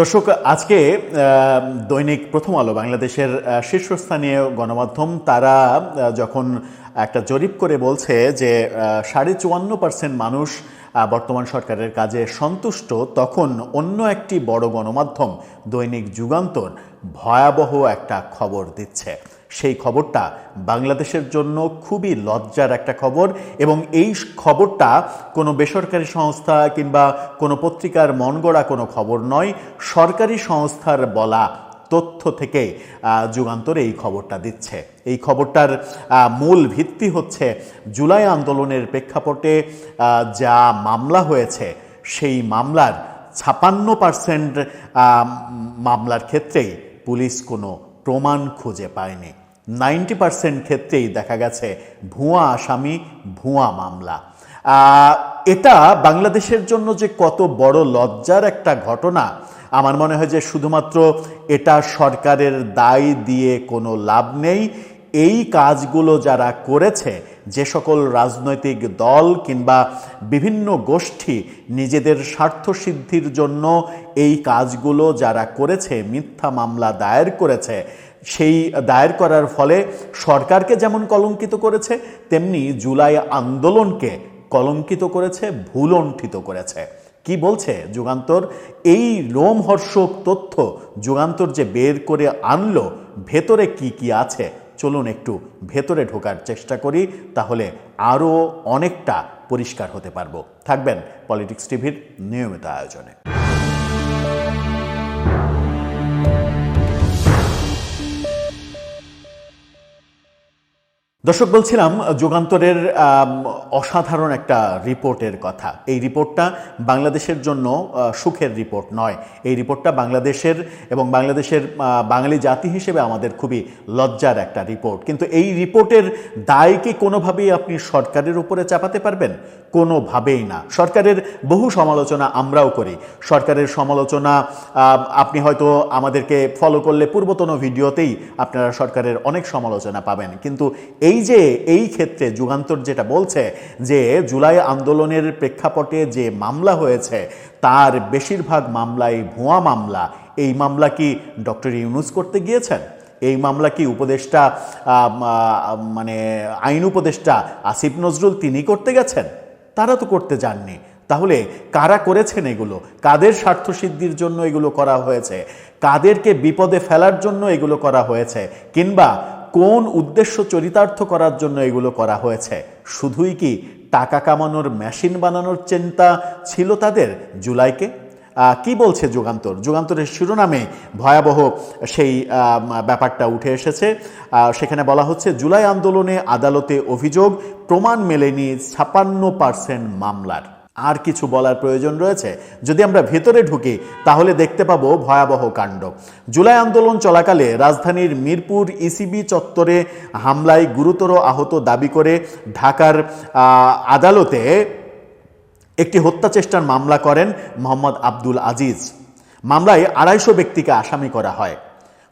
দর্শক, আজকে দৈনিক প্রথম আলো বাংলাদেশের শীর্ষস্থানীয় গণমাধ্যম তারা যখন একটা জরিপ করে বলছে যে সাড়ে চুয়ান্ন পার্সেন্ট মানুষ বর্তমান সরকারের কাজে সন্তুষ্ট, তখন অন্য একটি বড় গণমাধ্যম দৈনিক যুগান্তর ভয়াবহ একটা খবর দিচ্ছে। সেই খবরটা বাংলাদেশের জন্য খুবই লজ্জার একটা খবর এবং এই খবরটা কোনো বেসরকারি সংস্থা কিংবা কোনো পত্রিকার মনগড়া কোনো খবর নয়, সরকারি সংস্থার বলা তথ্য থেকে যুগান্তর এই খবরটা দিচ্ছে। এই খবরটার মূল ভিত্তি হচ্ছে জুলাই আন্দোলনের প্রেক্ষাপটে যা মামলা হয়েছে, সেই মামলার ছাপান্ন পার্সেন্ট মামলার ক্ষেত্রেই পুলিশ কোনো প্রমাণ খুঁজে পায়নি। নাইনটি পার্সেন্ট ক্ষেত্রেই দেখা গেছে ভুয়া আসামি, ভুয়া মামলা। এটা বাংলাদেশের জন্য যে কত বড় লজ্জার একটা ঘটনা, আমার মনে হয় যে শুধুমাত্র এটা সরকারের দায় দিয়ে কোনো লাভ নেই। এই কাজগুলো যারা করেছে, যে সকল রাজনৈতিক দল কিংবা বিভিন্ন গোষ্ঠী নিজেদের স্বার্থ সিদ্ধির জন্য এই কাজগুলো যারা করেছে, মিথ্যা মামলা দায়ের করেছে, সেই দায়ের করার ফলে সরকারকে যেমন কলঙ্কিত করেছে, তেমনি জুলাই আন্দোলনকে কলঙ্কিত করেছে, ভুলণ্ঠিত করেছে। কি বলছে যুগান্তর? এই রোমহর্ষক তথ্য যুগান্তর যে বের করে আনলো, ভেতরে কি কি আছে? চলুন একটু ভেতরে ঢোকার চেষ্টা করি, তাহলে আরও অনেকটা পরিষ্কার হতে পারব। থাকবেন পলিটিক্স টিভির নিয়মিত আয়োজনে। দর্শক, বলছিলাম, যুগান্তরের অসাধারণ একটা রিপোর্টের কথা। এই রিপোর্টটা বাংলাদেশের জন্য সুখের রিপোর্ট নয়। এই রিপোর্টটা বাংলাদেশের এবং বাংলাদেশের বাঙালি জাতি হিসেবে আমাদের খুবই লজ্জার একটা রিপোর্ট। কিন্তু এই রিপোর্টের দায় কি কোনোভাবেই আপনি সরকারের উপরে চাপাতে পারবেন? কোনোভাবেই না। সরকারের বহু সমালোচনা আমরাও করি। সরকারের সমালোচনা আপনি হয়তো আমাদেরকে ফলো করলে পূর্বতন ভিডিওতেই আপনারা সরকারের অনেক সমালোচনা পাবেন। কিন্তু এই যে, এই ক্ষেত্রে যুগান্তর যেটা বলছে যে, জুলাই আন্দোলনের প্রেক্ষাপটে যে মামলা হয়েছে, তার বেশিরভাগ মামলাই ভুয়া মামলা। এই মামলা কি ডক্টর ইউনুস করতে গিয়েছেন? এই মামলা কি উপদেষ্টা মানে আইন উপদেষ্টা আসিফ নজরুল তিনি করতে গেছেন? তারা তো করতে যাননি। তাহলে কারা করেছেন এগুলো? কাদের স্বার্থসিদ্ধির জন্য এগুলো করা হয়েছে? কাদেরকে বিপদে ফেলার জন্য এগুলো করা হয়েছে? কিংবা কোন উদ্দেশ্য চরিতার্থ করার জন্য এগুলো করা হয়েছে? শুধুই কি টাকা কামানোর মেশিন বানানোর চিন্তা ছিল তাদের জুলাইকে? কি বলছে যুগান্তর? যুগান্তরের শিরোনামে ভয়াবহ সেই ব্যাপারটা উঠে এসেছে। সেখানে বলা হচ্ছে, জুলাই আন্দোলনে আদালতে অভিযোগ, প্রমাণ মেলেনি ছাপান্ন পার্সেন্ট মামলার। আর কিছু বলার প্রয়োজন রয়েছে। যদি আমরা ভেতরে ঢুকি, তাহলে দেখতে পাবো ভয়াবহ কাণ্ড। জুলাই আন্দোলন চলাকালে রাজধানীর মিরপুর ইসিবি চত্বরে হামলায় গুরুতর আহত দাবি করে ঢাকার আদালতে একটি হত্যা চেষ্টার মামলা করেন মোহাম্মদ আব্দুল আজিজ। মামলায় আড়াইশো ব্যক্তিকে আসামি করা হয়।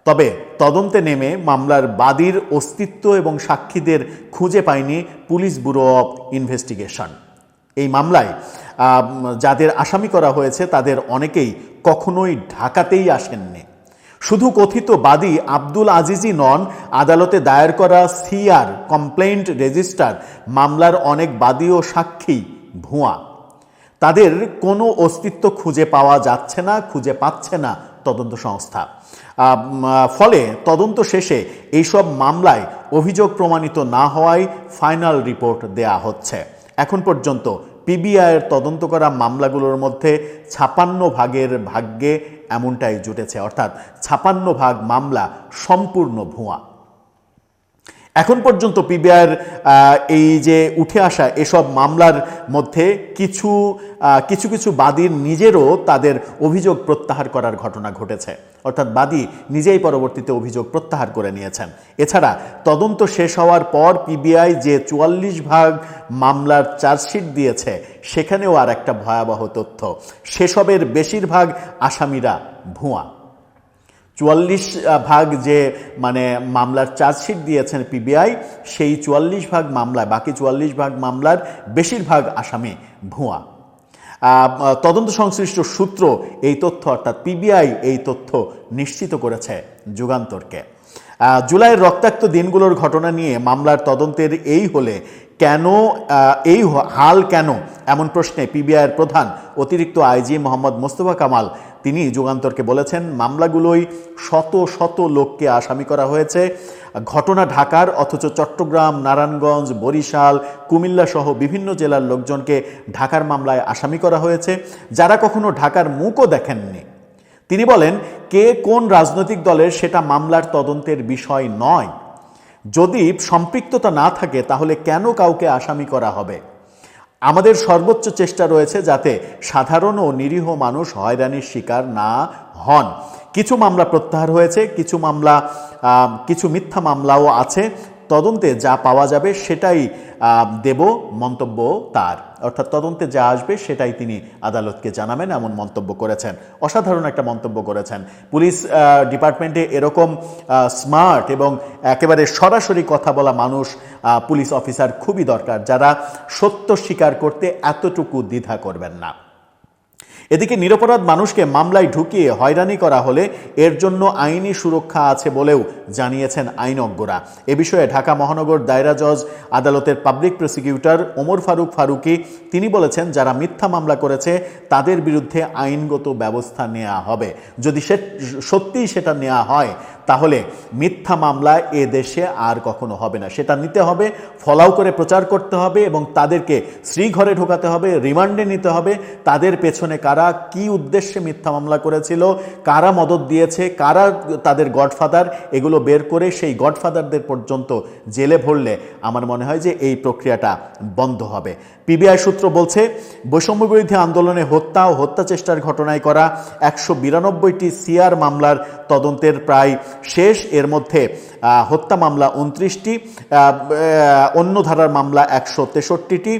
তবে তদন্তে নেমে মামলার বাদীর অস্তিত্ব এবং সাক্ষীদের খুঁজে পায়নি পুলিশ ব্যুরো অব ইনভেস্টিগেশন। এই মামলায় যাদের আসামি করা হয়েছে তাদের অনেকেই কখনোই ঢাকাতেই আসেননি। শুধু কথিত বাদী আব্দুল আজিজই নন, আদালতে দায়ের করা সিআর কমপ্লেন্ট রেজিস্টার মামলার অনেক বাদী ও সাক্ষী ভুয়া। তাদের কোনো অস্তিত্ব খুঁজে পাওয়া যাচ্ছে না, খুঁজে পাচ্ছে না তদন্ত সংস্থা। ফলে তদন্ত শেষে এইসব মামলায় অভিযোগ প্রমাণিত না হওয়ায় ফাইনাল রিপোর্ট দেয়া হচ্ছে। এখন পর্যন্ত পিবিআইয়ের তদন্ত করা মামলাগুলোর মধ্যে ছাপান্ন ভাগের ভাগ্যে এমনটাই জুটেছে। অর্থাৎ ছাপান্ন ভাগ মামলা সম্পূর্ণ ভুয়া। এখন পর্যন্ত পিবিআইয়ের এই যে উঠে আসা এসব মামলার মধ্যে কিছু কিছু কিছু বাদীর নিজেরও তাদের অভিযোগ প্রত্যাহার করার ঘটনা ঘটেছে। অর্থাৎ বাদী নিজেই পরবর্তীতে অভিযোগ প্রত্যাহার করে নিয়েছেন। এছাড়া তদন্ত শেষ হওয়ার পর পিবিআই যে চুয়াল্লিশ ভাগ মামলার চার্জশিট দিয়েছে, সেখানেও আর একটা ভয়াবহ তথ্য। সেসবের বেশিরভাগ আসামিরা ভুয়া। চুয়াল্লিশ ভাগ যে মানে মামলার চার্জশিট দিয়েছেন পিবিআই, সেই চুয়াল্লিশ ভাগ মামলায়, বাকি চুয়াল্লিশ ভাগ মামলার বেশিরভাগ আসামি ভুয়া। তদন্ত সংশ্লিষ্ট সূত্র এই তথ্য, অর্থাৎ পিবিআই এই তথ্য নিশ্চিত করেছে যুগান্তরকে। জুলাইয়ের রক্তাক্ত দিনগুলোর ঘটনা নিয়ে মামলার তদন্তের এই হলে কেন এই হাল কেন? এমন প্রশ্নে পিবিআইয়ের প্রধান অতিরিক্ত আইজি মোহাম্মদ মোস্তফা কামাল তিনি যুগান্তরকে বলেছেন মামলাগুলোই শত শত লোককে আসামি করা হয়েছে। ঘটনা ঢাকার, অথচ চট্টগ্রাম, নারায়ণগঞ্জ, বরিশাল, কুমিল্লা সহ বিভিন্ন জেলার লোকজনকে ঢাকার মামলায় আসামি করা হয়েছে। যারা কখনো ঢাকার মুখও দেখেননি। তিনি বলেন, কে কোন রাজনৈতিক দলের সেটা মামলার তদন্তের বিষয় নয়। যদি সম্পৃক্ততা না থাকে, তাহলে কেন কাউকে আসামি করা হবে? আমাদের সর্বোচ্চ চেষ্টা রয়েছে যাতে সাধারণ ও নিরীহ মানুষ হয়রানির শিকার না হন। কিছু মামলা প্রত্যাহার হয়েছে, কিছু মামলা কিছু মিথ্যা মামলাও আছে। তদন্তে যা পাওয়া যাবে সেটাই দেব মন্তব্য তার। অর্থাৎ তদন্তে যা আসবে সেটাই তিনি আদালতকে জানাবেন এমন মন্তব্য করেছেন। অসাধারণ একটা মন্তব্য করেছেন। পুলিশ ডিপার্টমেন্টে এরকম স্মার্ট এবং একেবারে সরাসরি কথা বলা মানুষ পুলিশ অফিসার খুবই দরকার, যারা সত্য স্বীকার করতে এতটুকু দ্বিধা করবেন না। এদিকে নিরপরাধ মানুষকে মামলায় ঢুকিয়ে হয়রানি করা হলে এর জন্য আইনি সুরক্ষা আছে বলেও জানিয়েছেন আইনজ্ঞরা। এ বিষয়ে ঢাকা মহানগর দায়রা জজ, আদালতের পাবলিক প্রসিকিউটর ওমর ফারুক ফারুকি তিনি বলেছেন, যারা মিথ্যা মামলা করেছে তাদের বিরুদ্ধে আইনগত ব্যবস্থা নেওয়া হবে। যদি সে সত্যিই সেটা নেওয়া হয় তাহলে মিথ্যা মামলা এ দেশে আর কখনো হবে না। সেটা নিতে হবে, ফলাও করে প্রচার করতে হবে এবং তাদেরকে শ্রীঘরে ঢোকাতে হবে, রিমান্ডে নিতে হবে। তাদের পেছনে কারা কি উদ্দেশ্যে মিথ্যা মামলা করেছিল, কারা মদত দিয়েছে, কারা তাদের গডফাদার, এগুলো বের করে সেই গডফাদারদের পর্যন্ত জেলে ভরলে আমার মনে হয় যে এই প্রক্রিয়াটা বন্ধ হবে। পিবিআই সূত্র বলছে, বৈষম্য বিরোধী আন্দোলনে হত্যা ও হত্যা চেষ্টার ঘটনায় করা একশো বিরানব্বইটি সিআর মামলার তদন্তের প্রায় শেষ। এর মধ্যে হত্যা মামলা উনত্রিশটি অন্য ধারার মামলা একশো তেষট্টিটি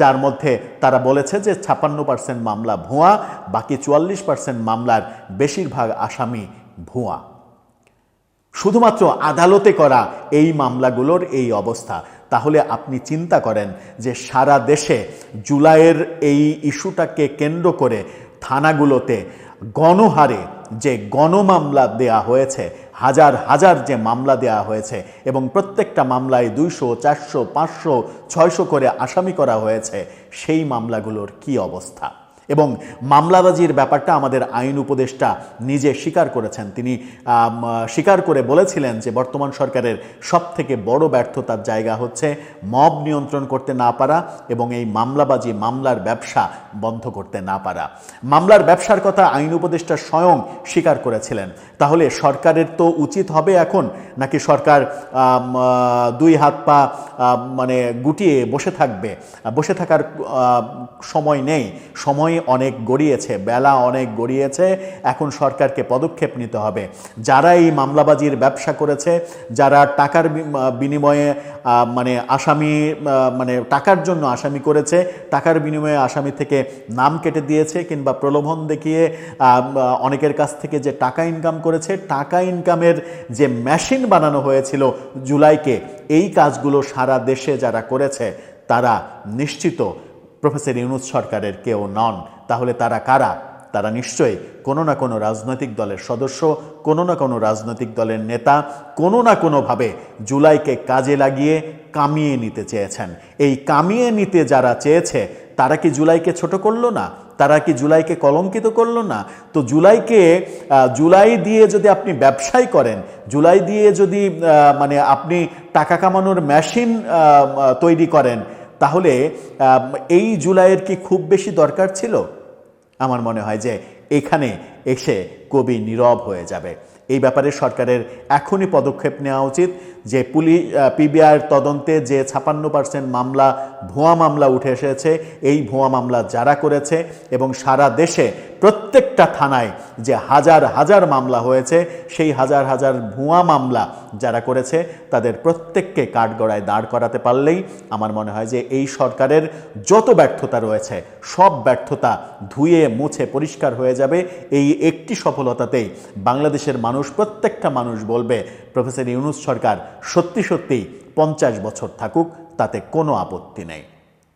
যার মধ্যে তারা বলেছে যে ছাপ্পান্ন পার্সেন্ট মামলা ভুয়া, বাকি চুয়াল্লিশ পার্সেন্ট মামলার বেশিরভাগ আসামি ভুয়া। শুধুমাত্র আদালতে করা এই মামলাগুলোর এই অবস্থা। তাহলে আপনি চিন্তা করেন যে সারা দেশে জুলাইয়ের এই ইস্যুটাকে কেন্দ্র করে থানাগুলোতে গণহারে যে গণমামলা দেয়া হয়েছে, হাজার হাজার যে মামলা দেয়া হয়েছে এবং প্রত্যেকটা মামলায় দুইশো, চারশো, পাঁচশো, ছয়শো করে আসামি করা হয়েছে, সেই মামলাগুলোর কি অবস্থা? এবং মামলাবাজির ব্যাপারটা আমাদের আইন উপদেষ্টা নিজে স্বীকার করেছেন। তিনি স্বীকার করে বলেছিলেন যে বর্তমান সরকারের সব থেকে বড় ব্যর্থতার জায়গা হচ্ছে মব নিয়ন্ত্রণ করতে না পারা এবং এই মামলাবাজি, মামলার ব্যবসা বন্ধ করতে না পারা। মামলার ব্যবসার কথা আইন উপদেষ্টা স্বয়ং স্বীকার করেছিলেন। তাহলে সরকারের তো উচিত হবে এখন? নাকি সরকার দুই হাত পা মানে গুটিয়ে বসে থাকবে? বসে থাকার সময় নেই। সময় অনেক গড়িয়েছে, বেলা অনেক গড়িয়েছে, এখন সরকারকে পদক্ষেপ নিতে হবে। যারা এই মামলাবাজির ব্যবসা করেছে, যারা টাকার বিনিময়ে মানে আসামি মানে টাকার জন্য আসামি করেছে, টাকার বিনিময়ে আসামি থেকে নাম কেটে দিয়েছে কিংবা প্রলোভন দেখিয়ে অনেকের কাছ থেকে যে টাকা ইনকাম করেছে, টাকা ইনকামের যে মেশিন বানানো হয়েছিল জুলাইকে, এই কাজগুলো সারা দেশে যারা করেছে, তারা নিশ্চিত প্রফেসর ইউনুস সরকারের কেউ নন। তাহলে তারা কারা? তারা নিশ্চয়ই কোনো না কোনো রাজনৈতিক দলের সদস্য, কোনো না কোনো রাজনৈতিক দলের নেতা, কোনো না কোনোভাবে জুলাইকে কাজে লাগিয়ে কামিয়ে নিতে চেয়েছেন। এই কামিয়ে নিতে যারা চেয়েছে, তারা কি জুলাইকে ছোট করল না? তারা কি জুলাইকে কলঙ্কিত করল না? তো জুলাইকে জুলাই দিয়ে যদি আপনি ব্যবসায় করেন, জুলাই দিয়ে যদি মানে আপনি টাকা কামানোর মেশিন তৈরি করেন তাহলে এই জুলাইয়ের কি খুব বেশি দরকার ছিল? আমার মনে হয় যে এখানে এসে কবি নীরব হয়ে যাবে। এই ব্যাপারে সরকারের এখনই পদক্ষেপ নেওয়া উচিত যে পুলিশ পিবিআর তদন্তে যে ছাপান্ন পার্সেন্ট মামলা, ভুয়া মামলা উঠে এসেছে, এই ভুয়া মামলা যারা করেছে এবং সারা দেশে প্রত্যেকটা থানায় যে হাজার হাজার মামলা হয়েছে, সেই হাজার হাজার ভুয়া মামলা যারা করেছে, তাদের প্রত্যেককে কাঠগড়ায় দাঁড় করাতে পারলেই আমার মনে হয় যে এই সরকারের যত ব্যর্থতা রয়েছে, সব ব্যর্থতা ধুয়ে মুছে পরিষ্কার হয়ে যাবে। এই একটি সফলতাতেই বাংলাদেশের মানুষ, প্রত্যেকটা মানুষ বলবে, প্রফেসর ইউনুস সরকার সত্যি সত্যিই পঞ্চাশ বছর থাকুক, তাতে কোনো আপত্তি নেই।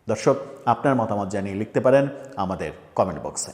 দর্শক, আপনার মতামত জানিয়ে লিখতে পারেন আমাদের কমেন্ট বক্সে।